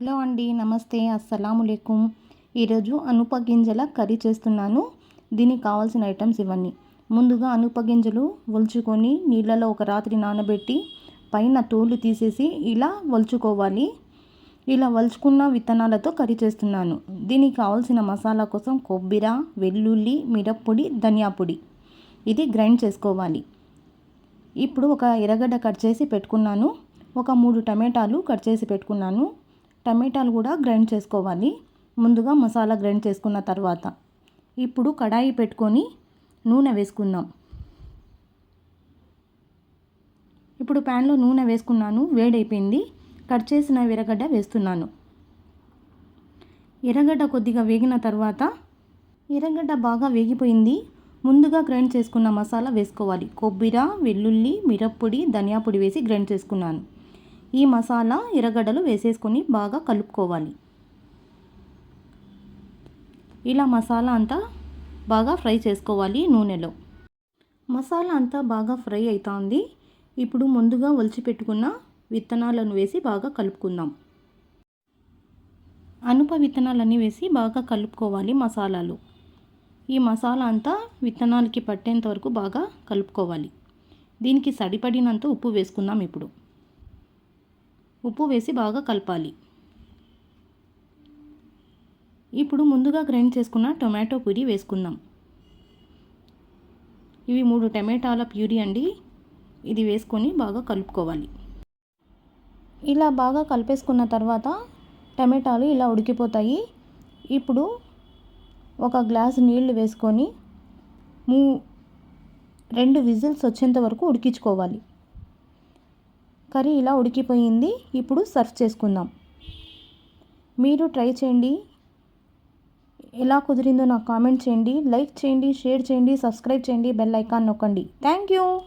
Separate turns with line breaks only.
Hello అండి నమస్తే అస్సలాములేకుం ఈరోజు అనుప గింజల కర్రీ చేస్తున్నాను. దీనికి కావాల్సిన ఐటమ్స్ ఇవన్నీ ముందుగా అనుప గింజలు ఒలుచుకొని నీళ్ళలో ఒక రాత్రి నానబెట్టి పైన తోలు తీసేసి ఇలా ఒలుచుకోవాలి ఇలా వలుచుకున్న విత్తనాలతో కర్రీ చేస్తున్నాను. దీనికి కావాల్సిన మసాలా కోసం కొబ్బరి వెల్లుల్లి మిరప్పొడి ధనియా పొడి. ఇది గ్రైండ్ చేసుకోవాలి. ఇప్పుడు ఒక ఎర్రగడ్డ కట్ చేసి పెట్టుకున్నాను. ఒక మూడు టమాటాలు కట్ చేసి పెట్టుకున్నాను. టమాటాలు కూడా గ్రైండ్ చేసుకోవాలి. ముందుగా మసాలా గ్రైండ్ చేసుకున్న తర్వాత ఇప్పుడు కడాయి పెట్టుకొని నూనె వేసుకుందాం. ఇప్పుడు ప్యాన్లో నూనె వేసుకున్నాను వేడైపోయింది. కట్ చేసిన ఎర్రగడ్డ వేస్తున్నాను. ఎర్రగడ్డ కొద్దిగా వేగిన తర్వాత ఎర్రగడ్డ బాగా వేగిపోయింది. ముందుగా గ్రైండ్ చేసుకున్న మసాలా వేసుకోవాలి. కొబ్బరి వెల్లుల్లి మిరప్పొడి ధనియా పొడి వేసి గ్రైండ్ చేసుకున్నాను. ఈ మసాలా ఎర్రగడ్డలు వేసేసుకొని బాగా కలుపుకోవాలి. ఇలా మసాలా అంతా బాగా ఫ్రై చేసుకోవాలి నూనెలో. మసాలా అంతా బాగా ఫ్రై అవుతుంది ఇప్పుడు ముందుగా ఒలిచిపెట్టుకున్న విత్తనాలను వేసి బాగా కలుపుకుందాం. అనుప విత్తనాలన్నీ వేసి బాగా కలుపుకోవాలి మసాలాలు. ఈ మసాలా అంతా విత్తనాలకి పట్టేంత వరకు బాగా కలుపుకోవాలి. దీనికి సరిపడినంత ఉప్పు వేసుకుందాం ఇప్పుడు. ఉప్పు వేసి బాగా కలపాలి. ఇప్పుడు ముందుగా గ్రైండ్ చేసుకున్న టొమాటో ప్యూరీ వేసుకుందాం. ఇవి మూడు టమాటాల ప్యూరీ అండి. ఇది వేసుకొని బాగా కలుపుకోవాలి. ఇలా బాగా కలిపేసుకున్న తర్వాత టమాటాలు ఇలా ఉడికిపోతాయి. ఇప్పుడు ఒక గ్లాస్ నీళ్ళు వేసుకొని మూ రెండు విజిల్స్ వచ్చేంత వరకు ఉడికించుకోవాలి. కర్రీ ఇలా ఉడికిపోయింది. ఇప్పుడు సర్వ్ చేసుకుందాం. మీరు ట్రై చేయండి. ఎలా కుదిరిందో నాకు కామెంట్ చేయండి. లైక్ చేయండి షేర్ చేయండి సబ్స్క్రైబ్ చేయండి బెల్ ఐకాన్ నొక్కండి. Thank you.